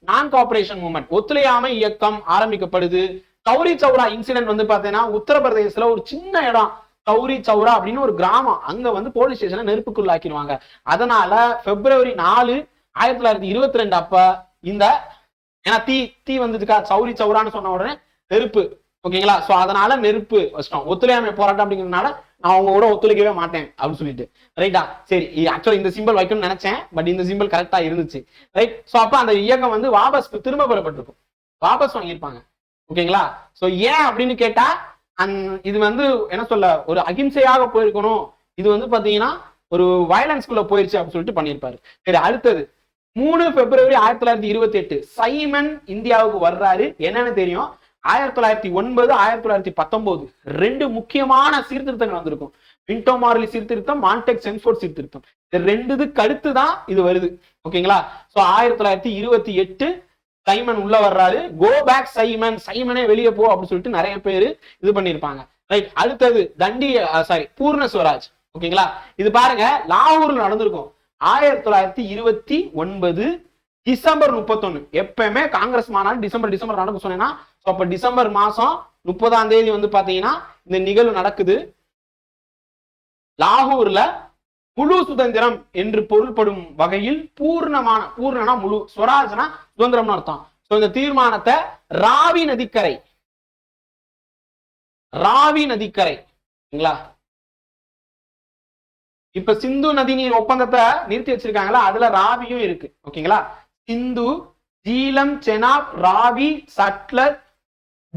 நான் கோஆபரேஷன் மூமெண்ட் ஒத்துழையாமை இயக்கம் ஆரம்பிக்கப்படுது. கௌரி சௌரா இன்சிடென்ட் வந்து பாத்தீங்கன்னா உத்தரப்பிரதேசத்துல ஒரு சின்ன இடம். கௌரி சௌரா அப்படின்னு ஒரு கிராமம். அங்க வந்து போலீஸ் ஸ்டேஷனை நெருப்புக்குள்ளாக்கிடுவாங்க. அதனால பிப்ரவரி நாலு ஆயிரத்தி தொள்ளாயிரத்தி இருபத்தி ரெண்டு அப்ப இந்த ஏன்னா தீ தீ வந்துச்சுக்கா சௌரி சௌரான்னு சொன்ன உடனே நெருப்பு. ஓகேங்களா? சோ அதனால நெருப்பு வச்சிட்டோம் ஒத்துழையாமை போராட்டம் அப்படிங்கிறதுனால நான் அவங்க கூட ஒத்துழைக்கவே மாட்டேன் அப்படின்னு சொல்லிட்டு. ரைட்டா சரி ஆக்சுவலா இந்த சிம்பிள் வைக்கணும்னு நினைச்சேன் பட் இந்த சிம்பிள் கரெக்டா இருந்துச்சு. ரைட் சோ அப்ப அந்த இயக்கம் வந்து வாபஸ் திரும்ப பெறப்பட்டிருக்கும். வாபஸ் வாங்கியிருப்பாங்க. ஓகேங்களா? சோ ஏன் அப்படின்னு கேட்டா அந்- இது வந்து என்ன சொல்ல ஒரு அகிம்சையாக போயிருக்கணும். இது வந்து பாத்தீங்கன்னா ஒரு வயலன்ஸ்குள்ள போயிருச்சு அப்படின்னு சொல்லிட்டு பண்ணியிருப்பாரு. சரி அடுத்தது. மூணு பிப்ரவரி ஆயிரத்தி தொள்ளாயிரத்தி இருபத்தி எட்டு சைமன் இந்தியாவுக்கு வர்றாரு. என்னன்னு தெரியும்? ஆயிரத்தி தொள்ளாயிரத்தி ஒன்பது ஆயிரத்தி தொள்ளாயிரத்தி பத்தொன்பது ரெண்டு முக்கியமான சீர்திருத்தங்கள் வந்திருக்கும். விண்டோ மார்லி சீர்திருத்தம் மான்டெக் சென்ஃபோர்ட் சீர்திருத்தம். இது ரெண்டுதுக்கு அடுத்து தான் இது வருது. ஓகேங்களா? சோ ஆயிரத்தி தொள்ளாயிரத்தி இருபத்தி எட்டு சைமன் உள்ள வர்றாரு. கோ பேக் சைமன் சைமனே வெளியே போ அப்படின்னு சொல்லிட்டு நிறைய பேர் இது பண்ணியிருப்பாங்க. ரைட் அடுத்தது தண்டி uh, சாரி பூர்ண ஸ்வராஜ் ஓகேங்களா? இது பாருங்க லாகூர்ல நடந்திருக்கும். ஆயிரத்தி தொள்ளாயிரத்தி இருபத்தி ஒன்பது டிசம்பர் முப்பத்தொன்னு. எப்பயுமே காங்கிரஸ் மாநாடு டிசம்பர் டிசம்பர் நடக்கும் சொன்னேன்னா ஸோ அப்போ டிசம்பர் மாதம் முப்பதாம் தேதி வந்து பார்த்தீங்கன்னா இந்த நிகழ்வு நடக்குது. லாகூர்ல முழு சுதந்திரம் என்று பொருள்படும் வகையில் பூர்ணமான பூர்ணனா முழு ஸ்வராஜ்னா சுதந்திரம்னு அர்த்தம். ஸோ இந்த தீர்மானத்தை ராவி நதிக்கரை ராவி நதிக்கரைங்களா இப்ப சிந்து நதி நீர் ஒப்பந்தத்தை நிறுத்தி வச்சிருக்காங்களா அதுல ராவியும் இருக்கு. ஓகேங்களா? சிந்து ஜீலம் செனாப் ராவி சட்லத்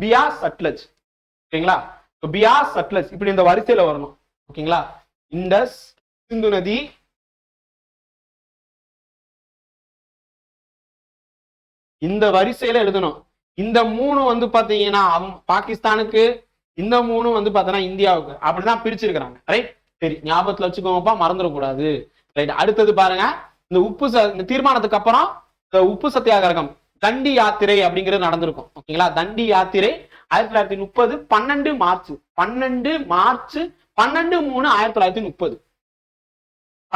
பியாஸ் சட்லஜ் ஓகேங்களா? பியா பியாஸ் சட்லஜ் இப்படி இந்த வரிசையில வரணும். ஓகேங்களா? இண்டஸ் சிந்து நதி இந்த வரிசையில எழுதணும். இந்த மூணு வந்து பாத்தீங்கன்னா பாகிஸ்தானுக்கு இந்த மூணு வந்து பாத்தீங்கன்னா இந்தியாவுக்கு. அப்படிதான் பிரிச்சிருக்கிறாங்க. ரைட் சரி ஞாபகத்துல வச்சுக்கோங்கப்பா மறந்துடக்கூடாது. ரைட் அடுத்தது பாருங்க. இந்த உப்பு ச- இந்த தீர்மானத்துக்கு அப்புறம் இந்த உப்பு சத்தியாகிரகம். தண்டி யாத்திரை அப்படிங்கிறது நடந்திருக்கும். ஓகேங்களா? தண்டி யாத்திரை ஆயிரத்தி தொள்ளாயிரத்தி முப்பது பன்னெண்டு மார்ச் பன்னெண்டு மார்ச் பன்னெண்டு மூணு ஆயிரத்தி தொள்ளாயிரத்தி முப்பது.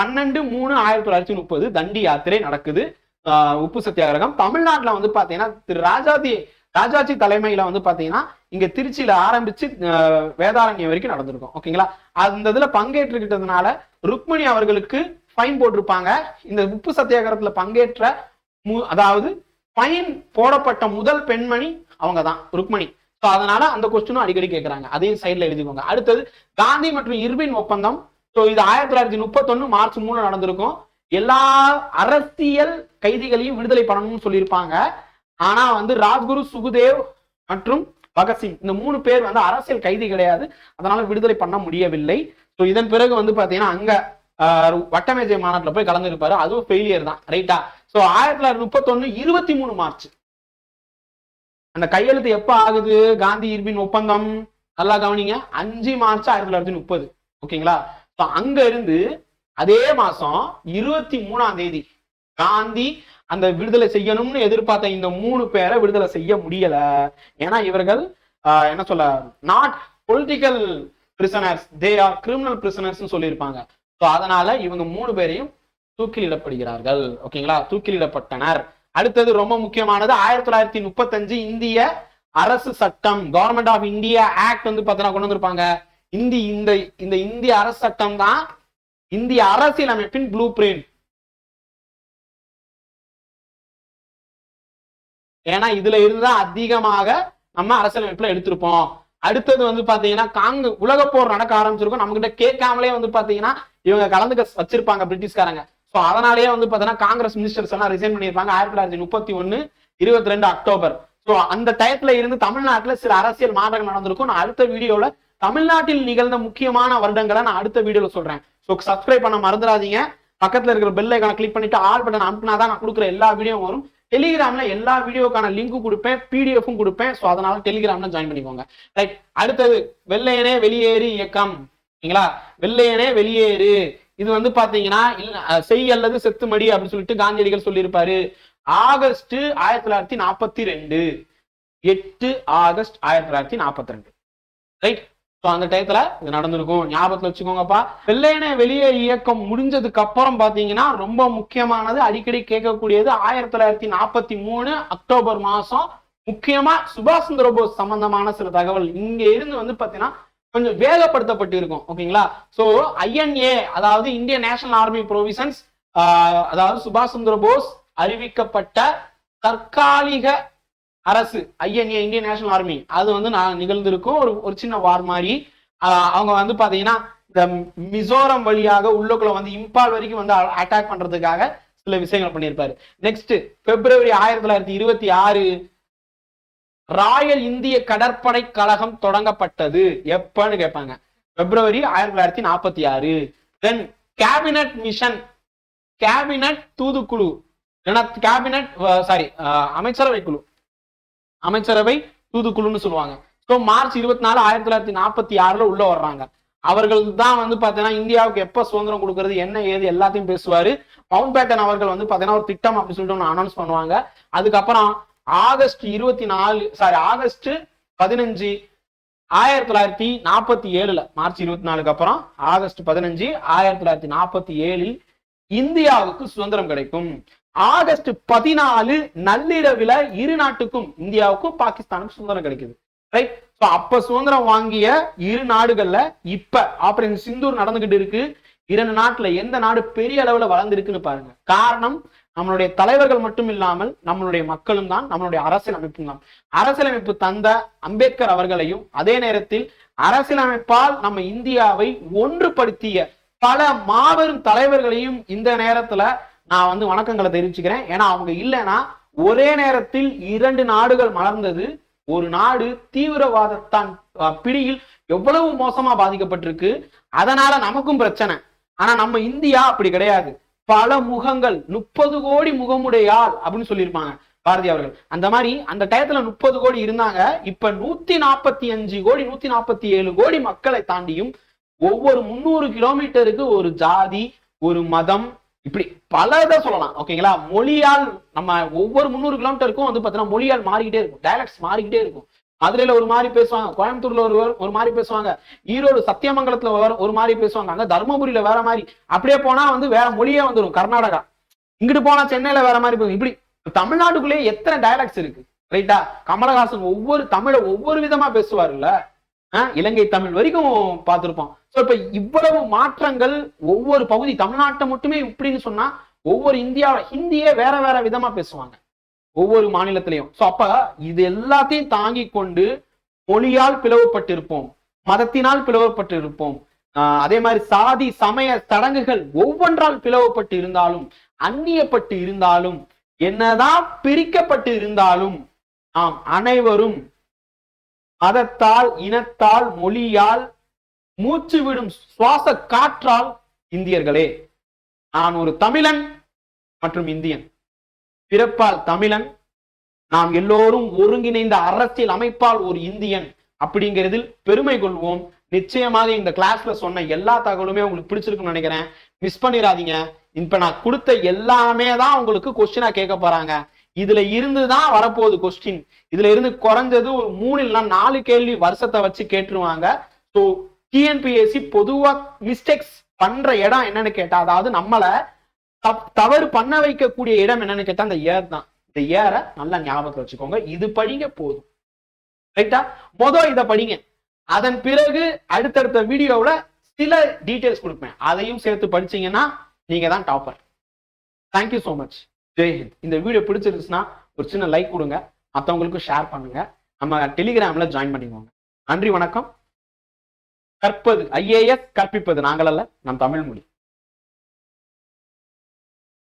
பன்னெண்டு மூணு ஆயிரத்தி தொள்ளாயிரத்தி முப்பது தண்டி யாத்திரை நடக்குது. ஆஹ் உப்பு சத்தியாகிரகம். தமிழ்நாட்டுல வந்து பாத்தீங்கன்னா திரு ராஜாதி ராஜாஜி தலைமையில வந்து பாத்தீங்கன்னா இங்க திருச்சியில ஆரம்பிச்சு வேதாரண்யம் வரைக்கும் நடந்திருக்கும். ஓகேங்களா? அந்த இதுல பங்கேற்றுக்கிட்டதுனால ருக்மணி அவர்களுக்கு ஃபைன் போட்டிருப்பாங்க. இந்த உப்பு சத்தியாகிரகத்துல பங்கேற்ற மு- அதாவது ஃபைன் போடப்பட்ட முதல் பெண்மணி அவங்க தான் ருக்மணி. ஸோ அதனால அந்த கொஸ்டினும் அடிக்கடி கேட்கறாங்க அதையும் சைடில் எழுதிக்கோங்க. அடுத்தது காந்தி மற்றும் இர்வின் ஒப்பந்தம். ஸோ இது ஆயிரத்தி தொள்ளாயிரத்தி முப்பத்தொன்னு மார்ச் மூணு நடந்திருக்கும். எல்லா அரசியல் கைதிகளையும் விடுதலை பண்ணணும்னு சொல்லியிருப்பாங்க. ஆனா வந்து ராஜ்குரு சுகுதேவ் மற்றும் பகத்சிங் இந்த மூணு பேர் வந்து அரசியல் கைதி கிடையாது. அதனால விடுதலை பண்ண முடியவில்லை. ஸோ இதன் பிறகு வந்து பாத்தீங்கன்னா அங்க வட்டமேஜை மாநாட்டில் போய் கலந்துருப்பாரு. அதுவும் ஃபெயிலியர் தான் ரைட்டா ஸோ ஆயிரத்தி தொள்ளாயிரத்தி முப்பத்தொன்னு இருபத்தி மூணு மார்ச் அந்த கையெழுத்து எப்ப ஆகுது? காந்தி இர்பின் ஒப்பந்தம் நல்லா கவனிங்க. அஞ்சு மார்ச் ஆயிரத்தி தொள்ளாயிரத்தி முப்பது. ஓகேங்களா? ஸோ அங்க இருந்து அதே மாசம் இருபத்தி மூணாம் தேதி காந்தி அந்த விடுதலை செய்யணும்னு எதிர்பார்த்த இந்த மூணு பேரை விடுதலை செய்ய முடியல. ஏன்னா இவர்கள் ஆஹ், என்ன சொல்ல not political prisoners they are criminal prisoners சொல்லியிருப்பாங்க. ஸோ அதனால இவங்க மூணு பேரையும் தூக்கிலிடப்படுகிறார்கள். ஓகேங்களா தூக்கிலிடப்பட்டனர். அடுத்தது ரொம்ப முக்கியமானது ஆயிரத்தி தொள்ளாயிரத்தி முப்பத்தஞ்சு இந்திய அரசு சட்டம் கவர்மெண்ட் ஆஃப் இந்தியா ஆக்ட் வந்து பார்த்தீங்கன்னா கொண்டு வந்திருப்பாங்க. இந்தி இந்த இந்த இந்திய அரசு சட்டம் தான் இந்திய அரசியலமைப்பின் ப்ளூ பிரிண்ட் ஏன்னா இதுல இருந்துதான் அதிகமாக நம்ம அரசியலமைப்புல எடுத்திருப்போம். அடுத்தது வந்து பாத்தீங்கன்னா காங்க உலக போர் நடக்க ஆரம்பிச்சிருக்கும். நம்ம கிட்ட கேட்காமலே வந்து பாத்தீங்கன்னா இவங்க கலந்துக்க வச்சிருப்பாங்க பிரிட்டிஷ்காரங்க. ஸோ அதனாலேயே வந்து பார்த்தீங்கன்னா காங்கிரஸ் மினிஸ்டர்ஸ் எல்லாம் ரிசைன் பண்ணியிருப்பாங்க. ஆயிரத்தி தொள்ளாயிரத்தி முப்பத்தி ஒன்னு இருபத்தி ரெண்டு அக்டோபர். சோ அந்த டயத்துல இருந்து தமிழ்நாட்டுல சில அரசியல் மாற்றங்கள் நடந்திருக்கும். நான் அடுத்த வீடியோல தமிழ்நாட்டில் நிகழ்ந்த முக்கியமான வருடங்களை நான் அடுத்த வீடியோல சொல்றேன். ஸோ சப்ஸ்கிரைப் பண்ண மறந்துடாதீங்க. பக்கத்துல இருக்கிற பெல் ஐக்கான கிளிக் பண்ணிட்டு ஆல் பட்டன் அனுப்புனா தான் நான் கொடுக்குற எல்லா வீடியோவும் வரும். டெலிகிராம்ல எல்லா வீடியோக்கான லிங்க்கும் கொடுப்பேன் பிடிஎஃப்பும் கொடுப்பேன். ஸோ அதனால டெலிகிராம்ல ஜாயின் பண்ணிக்கோங்க. ரைட் அடுத்தது வெள்ளையனே வெளியேறு இயக்கம். சரிங்களா? வெள்ளையனே வெளியேறு. இது வந்து பாத்தீங்கன்னா செய் அல்லது செத்துமடி அப்படின்னு சொல்லிட்டு காந்தியடிகள் சொல்லியிருப்பாரு. ஆகஸ்ட் ஆயிரத்தி தொள்ளாயிரத்தி நாற்பத்தி ரெண்டு. எட்டு ஆகஸ்ட் ஆயிரத்தி தொள்ளாயிரத்தி நாற்பத்தி ரெண்டு. ரைட் ஸோ அந்த டயத்துல இது நடந்திருக்கும். ஞாபகத்துல வச்சுக்கோங்கப்பா. வெள்ளையனை வெளியே இயக்கம் முடிஞ்சதுக்கு அப்புறம் பாத்தீங்கன்னா ரொம்ப முக்கியமானது அடிக்கடி கேட்கக்கூடியது ஆயிரத்தி தொள்ளாயிரத்தி நாற்பத்தி மூணு அக்டோபர் மாசம். முக்கியமா சுபாஷ் சந்திர போஸ் சம்பந்தமான சில தகவல். இங்க இருந்து வந்து பாத்தீங்கன்னா கொஞ்சம் வேகப்படுத்தப்பட்டு இருக்கும் ஓகேங்களா ஸோ ஐஎன்ஏ அதாவது இந்தியன் நேஷனல் ஆர்மி ப்ரொவிஷன்ஸ் அதாவது சுபாஷ் சந்திர போஸ் அறிவிக்கப்பட்ட தற்காலிக அரசு ஐஎன்ஏ இந்தியன் நேஷனல் ஆர்மி அது வந்து நான் நிகழ்ந்திருக்கும் ஒரு ஒரு சின்ன வார் மாதிரி. அவங்க வந்து பாத்தீங்கன்னா இந்த மிசோரம் வழியாக உள்ளுக்குள்ள வந்து இம்பால் வரைக்கும் வந்து அட்டாக் பண்றதுக்காக சில விஷயங்கள் பண்ணியிருப்பாரு. நெக்ஸ்ட் பிப்ரவரி ஆயிரத்தி தொள்ளாயிரத்தி இருபத்தி ஆறு ராயல் இந்திய கடற்படை கழகம் தொடங்கப்பட்டது. எப்பன்னு கேட்பாங்க. பிப்ரவரி ஆயிரத்தி தொள்ளாயிரத்தி நாற்பத்தி ஆறு. தென் கேபினட் மிஷன் கேபினட் தூதுக்குழு கேபினட் சாரி அமைச்சரவை குழு. அமைச்சரவை தூதுக்குழுன்னு சொல்லுவாங்க. ஸோ மார்ச் இருபத்தி நாலு ஆயிரத்தி தொள்ளாயிரத்தி நாற்பத்தி ஆறுல உள்ள வர்றாங்க. அவர்கள் தான் வந்து பாத்தீங்கன்னா இந்தியாவுக்கு எப்ப சுதந்திரம் கொடுக்கறது என்ன ஏது எல்லாத்தையும் பேசுவாரு. மவுண்ட் பேட்டன் அவர்கள் வந்து பாத்தீங்கன்னா ஒரு திட்டம் அப்படின்னு சொல்லிட்டு ஒன்று அனௌன்ஸ் பண்ணுவாங்க. அதுக்கப்புறம் ஆகஸ்ட் இருபத்தி நாலு சாரி ஆகஸ்ட் பதினஞ்சு ஆயிரத்தி தொள்ளாயிரத்தி நாற்பத்தி ஏழுல மார்ச் இருபத்தி நாலுக்கு அப்புறம் ஆகஸ்ட் பதினஞ்சு ஆயிரத்தி தொள்ளாயிரத்தி நாற்பத்தி ஏழில் இந்தியாவுக்கு சுதந்திரம் கிடைக்கும். ஆகஸ்ட் பதினாலு நள்ளிரவுல இரு நாட்டுக்கும் இந்தியாவுக்கும் பாகிஸ்தானுக்கும் சுதந்திரம் கிடைக்குது. ரைட் அப்ப சுதந்திரம் வாங்கிய இரு நாடுகள்ல இப்ப ஆபரேஷன் சிந்தூர் நடந்துகிட்டு இருக்கு. இரண்டு நாட்டுல எந்த நாடு பெரிய அளவுல வளர்ந்துருக்குன்னு பாருங்க. காரணம் நம்மளுடைய தலைவர்கள் மட்டும் இல்லாமல் நம்மளுடைய மக்களும் தான் நம்மளுடைய அரசியலமைப்பும் தான். அரசியலமைப்பு தந்த அம்பேத்கர் அவர்களையும் அதே நேரத்தில் அரசியலமைப்பால் நம்ம இந்தியாவை ஒன்றுபடுத்திய பல மாபெரும் தலைவர்களையும் இந்த நேரத்துல நான் வந்து வணக்கங்களை தெரிவிச்சுக்கிறேன். ஏன்னா அவங்க இல்லைன்னா ஒரே நேரத்தில் இரண்டு நாடுகள் மலர்ந்தது. ஒரு நாடு தீவிரவாதத்தான் அஹ், பிடியில் எவ்வளவு மோசமா பாதிக்கப்பட்டிருக்கு. அதனால நமக்கும் பிரச்சனை. ஆனா நம்ம இந்தியா அப்படி கிடையாது. பல முகங்கள் முப்பது கோடி முகமுடையார் அப்படின்னு சொல்லியிருப்பாங்க பாரதி அவர்கள். அந்த மாதிரி அந்த டயத்துல முப்பது கோடி இருந்தாங்க. இப்ப நூத்தி நாற்பத்தி அஞ்சு கோடி நூத்தி நாற்பத்தி ஏழு கோடி மக்களை தாண்டியும் ஒவ்வொரு முந்நூறு கிலோமீட்டருக்கு ஒரு ஜாதி ஒரு மதம் இப்படி பல இதை சொல்லலாம். ஓகேங்களா? மொழியால் நம்ம ஒவ்வொரு முந்நூறு கிலோமீட்டருக்கும் வந்து பார்த்தீங்கன்னா மொழியால் மாறிக்கிட்டே இருக்கும். டைலக்ட்ஸ் மாறிக்கிட்டே இருக்கும். மதுரையில ஒரு மாதிரி பேசுவாங்க. கோயம்புத்தூர்ல ஒரு ஒரு மாதிரி பேசுவாங்க. ஈரோடு சத்தியமங்கலத்துல ஒரு ஒரு மாதிரி பேசுவாங்க. அங்க தருமபுரியில வேற மாதிரி. அப்படியே போனா வந்து வேற மொழியே வந்துடும் கர்நாடகா. இங்கிட்டு போனா சென்னையில வேற மாதிரி போகும். இப்படி தமிழ்நாட்டுக்குள்ளேயே எத்தனை டைலாக்ஸ் இருக்கு? ரைட்டா கமலஹாசன் ஒவ்வொரு தமிழ ஒவ்வொரு விதமா பேசுவாருல்ல. ஆஹ் இலங்கை தமிழ் வரைக்கும் பார்த்திருப்போம். ஸோ இப்ப இவ்வளவு மாற்றங்கள் ஒவ்வொரு பகுதி தமிழ்நாட்டை மட்டுமே இப்படின்னு சொன்னா ஒவ்வொரு இந்தியாவில் ஹிந்தியே வேற வேற விதமா பேசுவாங்க. ஒவ்வொரு மாநிலத்திலையும். சோ அப்ப இது எல்லாத்தையும் தாங்கி கொண்டு மொழியால் பிளவுபட்டிருப்போம். மதத்தினால் பிளவுபட்டிருப்போம். ஆஹ் அதே மாதிரி சாதி சமய சடங்குகள் ஒவ்வொன்றால் பிளவுபட்டு இருந்தாலும் அந்நியப்பட்டு இருந்தாலும் என்னதான் பிரிக்கப்பட்டு இருந்தாலும் நாம் அனைவரும் மதத்தால் இனத்தால் மொழியால் மூச்சு விடும் சுவாச காற்றால் இந்தியர்களே. நான் ஒரு தமிழன் மற்றும் இந்தியன். பிறப்பால் தமிழன் நாம் எல்லோரும் ஒருங்கிணைந்த அரசியல் அமைப்பால் ஒரு இந்தியன் அப்படிங்கிறதில் பெருமை கொள்வோம். நிச்சயமாக இந்த கிளாஸ்ல சொன்ன எல்லா தகவலுமே உங்களுக்கு பிடிச்சிருக்குன்னு நினைக்கிறேன். மிஸ் பண்ணிடாதீங்க. இப்ப நான் கொடுத்த எல்லாமே தான் உங்களுக்கு கொஸ்டினா கேட்க போறாங்க. இதுல இருந்து தான் வரப்போகுது கொஸ்டின் இதுல இருந்து குறைஞ்சது ஒரு மூணு இல்லைன்னா நாலு கேள்வி வருஷத்தை வச்சு கேட்டுருவாங்க. ஸோ டிஎன்பிஎஸ்சி பொதுவா மிஸ்டேக்ஸ் பண்ற இடம் என்னன்னு கேட்டா அதாவது நம்மளை தவறு பண்ண வைக்கக்கூடிய இடம் என்னன்னு கேட்டா அந்த ஏர் தான். இந்த ஏரை நல்லா ஞாபகத்தில் வச்சுக்கோங்க. இது படிங்க போதும். ரைட்டா மொதல் இதை படிங்க. அதன் பிறகு அடுத்தடுத்த வீடியோவில் சில டீட்டெயில்ஸ் கொடுப்பேன். அதையும் சேர்த்து படிச்சீங்கன்னா நீங்க தான் topper thank you so much ஜெய்ஹிந்த் இந்த வீடியோ பிடிச்சிருந்துச்சுன்னா ஒரு சின்ன லைக் கொடுங்க. மற்றவங்களுக்கும் ஷேர் பண்ணுங்க. நம்ம டெலிகிராம்ல ஜாயின் பண்ணிக்கோங்க. நன்றி வணக்கம். கற்பது ஐஏஎஸ் கற்பிப்பது நாங்கள் அல்ல நம் தமிழ் மொழி.